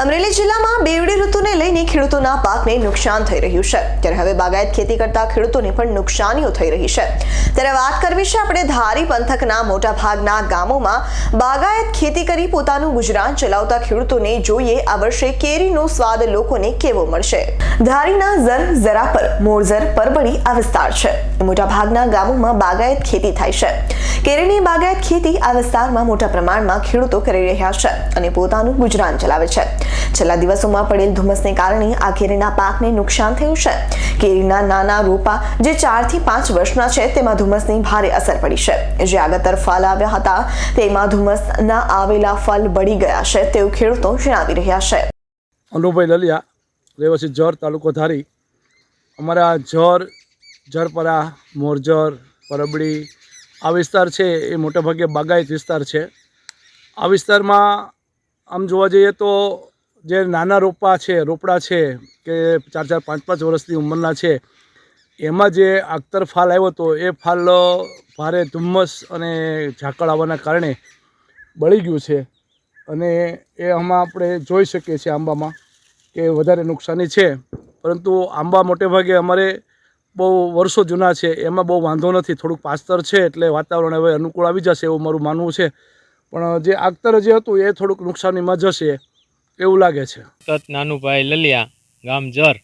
અમરેલી જિલ્લામાં બેવડી ઋતુને લઈને ખેડૂતોના પાકને નુકસાન થઈ રહ્યું છે. ત્યારે હવે બાગાયત ખેતી કરતા ખેડૂતોને પણ નુકસાનીઓ થઈ રહી છે. ત્યારે વાત કરવી છે આપણે ધારી પંથકના મોટા ભાગના ગામોમાં બાગાયત ખેતી કરી પોતાનું ગુજરાન ચલાવતા ખેડૂતોને જોઈએ આ વર્ષે કેરીનો સ્વાદ લોકોને કેવો મળશે? ધારીના ઝર ઝરાપર મોરઝર પરબડી આ વિસ્તાર છે. મોટા ભાગના ગામોમાં બાગાયત ખેતી થાય છે. કેરીની બાગાયત ખેતી આ વિસ્તારમાં મોટા પ્રમાણમાં ખેડૂતો કરી રહ્યા છે અને પોતાનું ગુજરાન ચલાવે છે. છેલ્લા દિવસોમાં પડેલ ધુમ્મસને કારણે આ કેરીના પાકને નુકસાન થયું છે. કેરીના નાના રોપા જે ચારથી પાંચ વર્ષના છે, તેમાં ધુમ્મસની ભારે અસર પડી છે. જે આગતર ફળ આવ્યા હતા, તેમાં ધુમ્મસના આવેલા ફળ બળી ગયા છે, તેવું ખેડૂતો જણાવી રહ્યા છે. અનુભવ લલિયા, રહેવાસી જર તાલુકો ધારી. અમારા જર જરપરા મોરજર, પરબડી, આ વિસ્તાર છે, એ મોટાભાગે બાગાયત વિસ્તાર છે. આ વિસ્તારમાં આમ જોવા જઈએ તો જે નાના રોપા છે, રોપડા છે, કે ચાર ચાર, પાંચ પાંચ વર્ષની ઉંમરના છે, એમાં જે આખતર ફાલ આવ્યો હતો, એ ફાલ ભારે ધુમ્મસ અને ઝાકળ આવવાના કારણે બળી ગયું છે. અને એ આમાં આપણે જોઈ શકીએ છીએ આંબામાં કે વધારે નુકસાની છે. પરંતુ આંબા મોટેભાગે અમારે બહુ વર્ષો જૂના છે, એમાં બહુ વાંધો નથી, થોડુંક પાસ્તર છે, એટલે વાતાવરણ હવે અનુકૂળ આવી જશે એવું મારું માનવું છે. પણ જે આગતર જે હતું, એ થોડુંક નુકસાનીમાં જશે એવું લાગે છે? સતત નાનુભાઈ લલિયા, ગામ જર.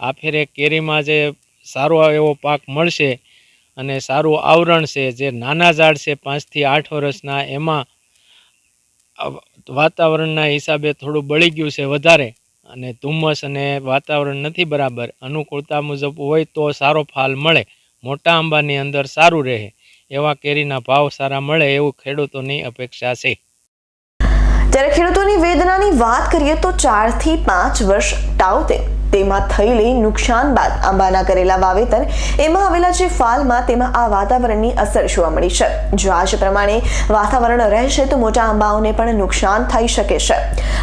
આ ફેરે કેરીમાં જે સારો એવો પાક મળશે અને સારું આવરણ છે, જે નાના ઝાડ છે, પાંચથી આઠ વર્ષના, એમાં વાતાવરણના હિસાબે થોડું બળી ગયું છે વધારે અને ધુમ્મસ અને વાતાવરણ નથી બરાબર. અનુકૂળતા મુજબ હોય તો સારો ફાલ મળે. મોટા આંબાની અંદર સારું રહે. એવા કેરીના ભાવ સારા મળે, એવું ખેડૂતોની અપેક્ષા છે. ત્યારે ખેડૂતોની વેદનાની વાત કરીએ તો ચારથી પાંચ વર્ષ ટાવતે તેમાં થયેલી નુકસાન બાદ આંબાના કરેલા વાવેતર એમાં આવેલા જે ફાલમાં તેમાં આ વાતાવરણની અસર જોવા મળી છે. જો આ જ પ્રમાણે વાતાવરણ રહેશે તો મોટા આંબાઓને પણ નુકસાન થઈ શકે છે.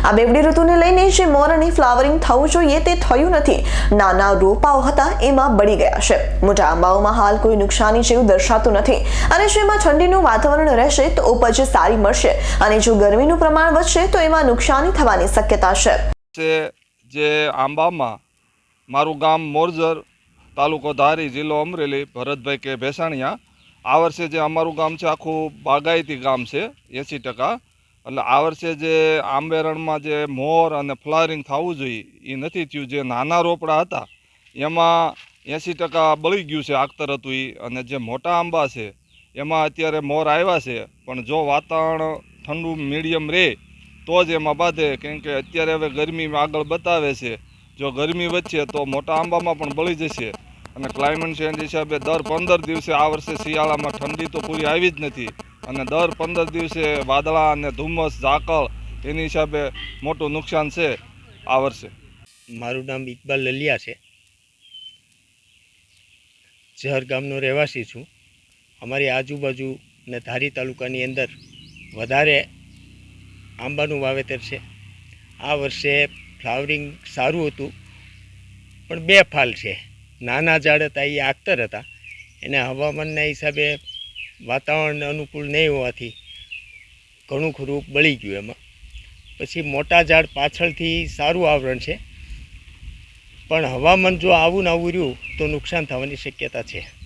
આ બેવડી ઋતુને લઈને જે મોર અને ફ્લાવરિંગ થવું જોઈએ તે થયું નથી. નાના રોપાઓ હતા, એમાં બળી ગયા છે. મોટા આંબાઓમાં હાલ કોઈ નુકસાની જેવું દર્શાતું નથી. અને જો એમાં ઠંડીનું વાતાવરણ રહેશે તો ઉપજ સારી મળશે. અને જો ગરમીનું પ્રમાણ વધશે તો એમાં નુકસાની થવાની શક્યતા છે. જે આંબામાં મારું ગામ મોરજર તાલુકો ધારી જિલ્લો અમરેલી, ભરતભાઈ કે ભેસાણિયા. આ વર્ષે જે અમારું ગામ છે, આખું બાગાયતી ગામ છે એંસી ટકા. એટલે આ વર્ષે જે આંબેરણમાં જે મોર અને ફ્લાવરિંગ થવું જોઈએ એ નથી થયું. જે નાના રોપડા હતા, એમાં એંસી ટકા બળી ગયું છે આખતર હતું એ અને જે મોટા આંબા છે, એમાં અત્યારે મોર આવ્યા છે. પણ જો વાતાવરણ ઠંડુ મીડિયમ રહે તો જ એમાં બાંધે, કેમ કે અત્યારે હવે ગરમી આગળ બતાવે છે. જો ગરમી વધશે તો મોટા આંબામાં પણ બળી જશે. અને ક્લાઇમેટ ચેન્જ હિસાબે દર પંદર દિવસે આ વર્ષે શિયાળામાં ઠંડી તો પૂરી આવી જ નથી. અને દર પંદર દિવસે વાદળા અને ધુમ્મસ, ઝાકળ, એની હિસાબે મોટું નુકસાન છે આ વર્ષે. મારું નામ ઇકબાલ લલિયા છે. ઝહર ગામનો રહેવાસી છું. અમારી આજુબાજુ ને ધારી તાલુકાની અંદર વધારે આંબાનું વાવેતર છે. આ વર્ષે ફ્લાવરિંગ સારું હતું, પણ બે ફાલ છે. નાના ઝાડ હતા, એ આખતર હતા. એને હવામાનના હિસાબે વાતાવરણ અનુકૂળ નહીં હોવાથી ઘણું ખરું બળી ગયું એમાં. પછી મોટા ઝાડ પાછળથી સારું આવરણ છે. પણ હવામાન જો આવું ને આવું રહ્યું, તો નુકસાન થવાની શક્યતા છે.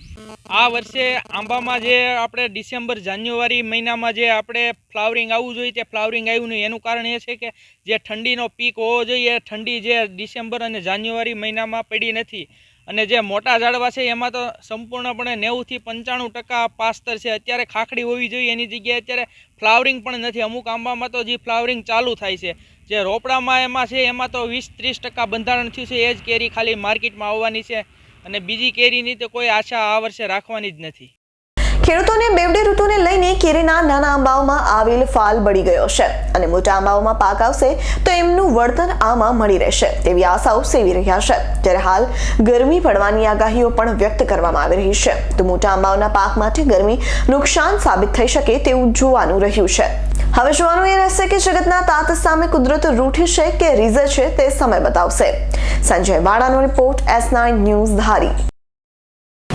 આ વર્ષે આંબામાં જે આપણે ડિસેમ્બર, જાન્યુઆરી મહિનામાં જે આપણે ફ્લાવરિંગ આવવું જોઈએ, તે ફ્લાવરિંગ આવ્યું નહીં. એનું કારણ એ છે કે જે ઠંડીનો પીક હોવો જોઈએ, ઠંડી જે ડિસેમ્બર અને જાન્યુઆરી મહિનામાં પડી નથી. અને જે મોટા ઝાડવા છે, એમાં તો સંપૂર્ણપણે નેવુંથી પંચાણું ટકા પાસ્તર છે. અત્યારે ખાખડી હોવી જોઈએ, એની જગ્યાએ અત્યારે ફ્લાવરિંગ પણ નથી. અમુક આંબામાં તો જે ફ્લાવરિંગ ચાલુ થાય છે. જે રોપડામાં એમાં છે, એમાં તો વીસ ત્રીસ ટકા બંધારણ થયું છે, એ જ કેરી ખાલી માર્કેટમાં આવવાની છે. અને બીજી કેરીની તો કોઈ આશા આ વર્ષે રાખવાની જ નથી. ખેડૂતોને બેવડી ઋતુને લઈને કેરીના નાના આંબાઓમાં આવેલ ફાલ બળી ગયો છે અને મોટા આંબાઓમાં પાક આવશે તો એમનું વળતર આમાં મળી રહેશે તેવી આશાઓ સેવી રહ્યા છે. જ્યારે હાલ ગરમી પડવાની આગાહીઓ પણ વ્યક્ત કરવામાં આવી રહી છે. તો મોટા આંબાઓના પાક માટે ગરમી નુકસાન સાબિત થઈ શકે તેવું જોવાનું રહ્યું છે. હવે જોવાનું એ રહેશે કે જગતના તાત સામે કુદરત રૂઠી છે કે રીઝે છે તે સમય બતાવશે. Sanjay વાડાનો report S nine news Dhari.